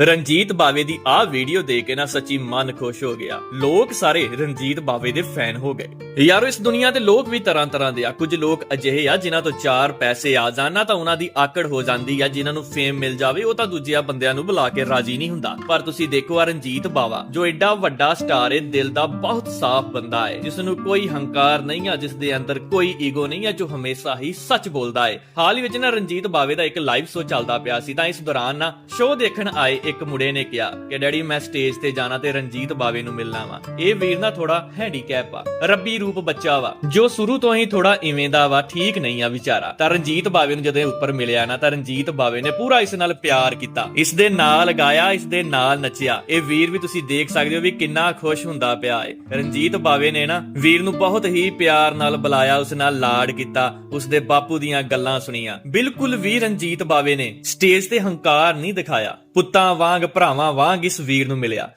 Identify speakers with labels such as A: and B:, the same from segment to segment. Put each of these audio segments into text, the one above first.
A: ਰਣਜੀਤ ਬਾਵੇ ਦੀ ਆਹ ਵੀਡੀਓ ਦੇਖ ਕੇ ਨਾ ਸੱਚੀ ਮਨ ਖੁਸ਼ ਹੋ ਗਿਆ। ਲੋਕ ਸਾਰੇ ਰਣਜੀਤ ਬਾਵੇ ਦੇ ਫੈਨ ਹੋ ਗਏ। ਯਾਰੋ, ਇਸ ਦੁਨੀਆ ਤੇ ਲੋਕ ਵੀ ਤਰ੍ਹਾਂ ਤਰ੍ਹਾਂ ਦੇ ਆ। ਕੁਝ ਲੋਕ ਅਜਿਹੇ ਆ ਜਿਨ੍ਹਾਂ ਤੋਂ ਚਾਰ ਪੈਸੇ ਆ ਜਾਣ, ਨਾ ਤਾਂ ਉਹਨਾਂ ਦੀ ਆਕੜ ਹੋ ਜਾਂਦੀ ਆ, ਜਿਨ੍ਹਾਂ ਨੂੰ ਫੇਮ ਮਿਲ ਜਾਵੇ, ਉਹ ਤਾਂ ਦੂਜਿਆਂ ਬੰਦਿਆਂ ਨੂੰ ਬੁਲਾ ਕੇ ਰਾਜੀ ਨਹੀਂ ਹੁੰਦਾ। ਪਰ ਤੁਸੀਂ ਦੇਖੋ ਆ ਰਣਜੀਤ ਬਾਵਾ, ਜੋ ਐਡਾ ਵੱਡਾ ਸਟਾਰ ਏ, ਦਿਲ ਦਾ ਬਹੁਤ ਸਾਫ਼ ਬੰਦਾ ਹੈ ਜਿਸ ਨੂੰ ਕੋਈ ਹੰਕਾਰ ਨਹੀਂ ਆ, ਜਿਸ ਦੇ ਅੰਦਰ ਕੋਈ ਈਗੋ ਨਹੀਂ ਆ, ਜੋ ਹਮੇਸ਼ਾ ਹੀ ਸੱਚ ਬੋਲਦਾ ਹੈ ਹਾਲ ਹੀ ਵਿੱਚ ਨਾ ਰਣਜੀਤ ਬਾਵੇ ਦਾ ਇੱਕ ਲਾਈਵ ਸ਼ੋਅ ਚੱਲਦਾ ਪਿਆ ਸੀ, ਤਾਂ ਇਸ ਦੌਰਾਨ ਨਾ ਸ਼ੋਅ ਦੇਖਣ ਆਏ ਇੱਕ ਮੁੰਡੇ ਨੇ ਕਿਹਾ ਕਿ, ਡੈਡੀ, ਮੈਂ ਸਟੇਜ ਤੇ ਜਾਣਾ ਤੇ ਰਣਜੀਤ ਬਾਵੇ ਨੂੰ ਮਿਲਣਾ ਵਾ। ਇਹ ਵੀਰ ਨਾ ਥੋੜਾ ਹੈਂਡੀਕੈਪ ਆ, ਰੱਬੀ ਰੂਪ ਬੱਚਾ ਵਾ। ਜੋ ਸ਼ੁਰੂ ਤੋਂ ਹੀ ਥੋੜਾ ਇਵੇਂ ਦਾ ਵਾ, ਠੀਕ ਨਹੀਂ ਆ ਵਿਚਾਰਾ। ਤਾਂ ਰਣਜੀਤ ਬਾਵੇ ਨੂੰ ਜਦੋਂ ਉੱਪਰ ਮਿਲਿਆ ਨਾ, ਤਾਂ ਰਣਜੀਤ ਬਾਵੇ ਨੇ ਪੂਰਾ ਇਸ ਨਾਲ ਪਿਆਰ ਕੀਤਾ। ਇਸ ਦੇ ਨਾਲ ਗਾਇਆ, ਇਸ ਦੇ ਨਾਲ ਨੱਚਿਆ। ਇਹ ਵੀਰ ਵੀ ਤੁਸੀਂ ਦੇਖ ਸਕਦੇ ਹੋ ਵੀ ਕਿੰਨਾ ਖੁਸ਼ ਹੁੰਦਾ ਪਿਆ ਏ। ਰਣਜੀਤ ਬਾਵੇ ਨੇ ਨਾ ਵੀਰ ਨੂੰ ਬਹੁਤ ਹੀ ਪਿਆਰ ਨਾਲ ਬੁਲਾਇਆ, ਉਸ ਨਾਲ ਲਾਡ ਕੀਤਾ, ਉਸ ਦੇ ਬਾਪੂ ਦੀਆਂ ਗੱਲਾਂ ਸੁਣੀਆਂ। ਬਿਲਕੁਲ ਵੀ ਰਣਜੀਤ ਬਾਵੇ ਨੇ ਸਟੇਜ ਤੇ ਹੰਕਾਰ ਨਹੀਂ ਦਿਖਾਇਆ। ਪੁੱਤਾਂ ਵਾਂਗ ਭਰਾਵਾਂ ਵਾਂਗ ਇਸ ਵੀਰ ਨੂੰ ਮਿਲਿਆ।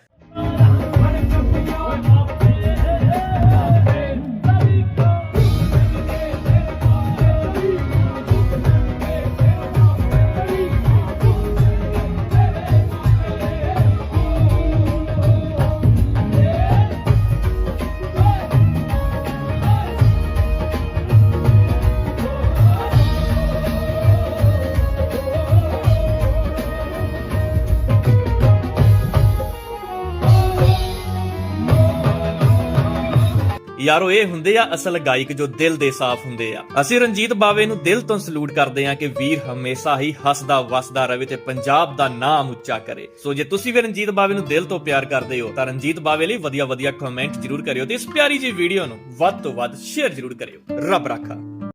A: ਯਾਰੋ, ਇਹ ਹੁੰਦੇ ਆ ਅਸਲ ਗਾਇਕ ਜੋ ਦਿਲ ਦੇ ਸਾਫ਼ ਹੁੰਦੇ ਆ। ਅਸੀਂ ਰਣਜੀਤ ਬਾਵੇ ਨੂੰ ਦਿਲ ਤੋਂ ਸਲੂਟ ਕਰਦੇ ਆ ਕਿ ਵੀਰ ਹਮੇਸ਼ਾ ਹੀ ਹੱਸਦਾ, ਵਸਦਾ ਰਵੇ ਤੇ ਪੰਜਾਬ ਦਾ ਨਾਮ ਉੱਚਾ ਕਰੇ। ਸੋ ਜੇ ਤੁਸੀਂ ਵੀ ਰਣਜੀਤ ਬਾਵੇ ਨੂੰ ਦਿਲ ਤੋਂ ਪਿਆਰ ਕਰਦੇ ਹੋ, ਤਾਂ ਰਣਜੀਤ ਬਾਵੇ ਲਈ ਵਧੀਆ ਵਧੀਆ ਕਮੈਂਟ ਜ਼ਰੂਰ ਕਰਿਓ ਤੇ ਇਸ ਪਿਆਰੀ ਜਿਹੀ ਵੀਡੀਓ ਨੂੰ ਵੱਧ ਤੋਂ ਵੱਧ ਸ਼ੇਅਰ ਜ਼ਰੂਰ ਕਰਿਓ। ਰੱਬ ਰਾਖਾ।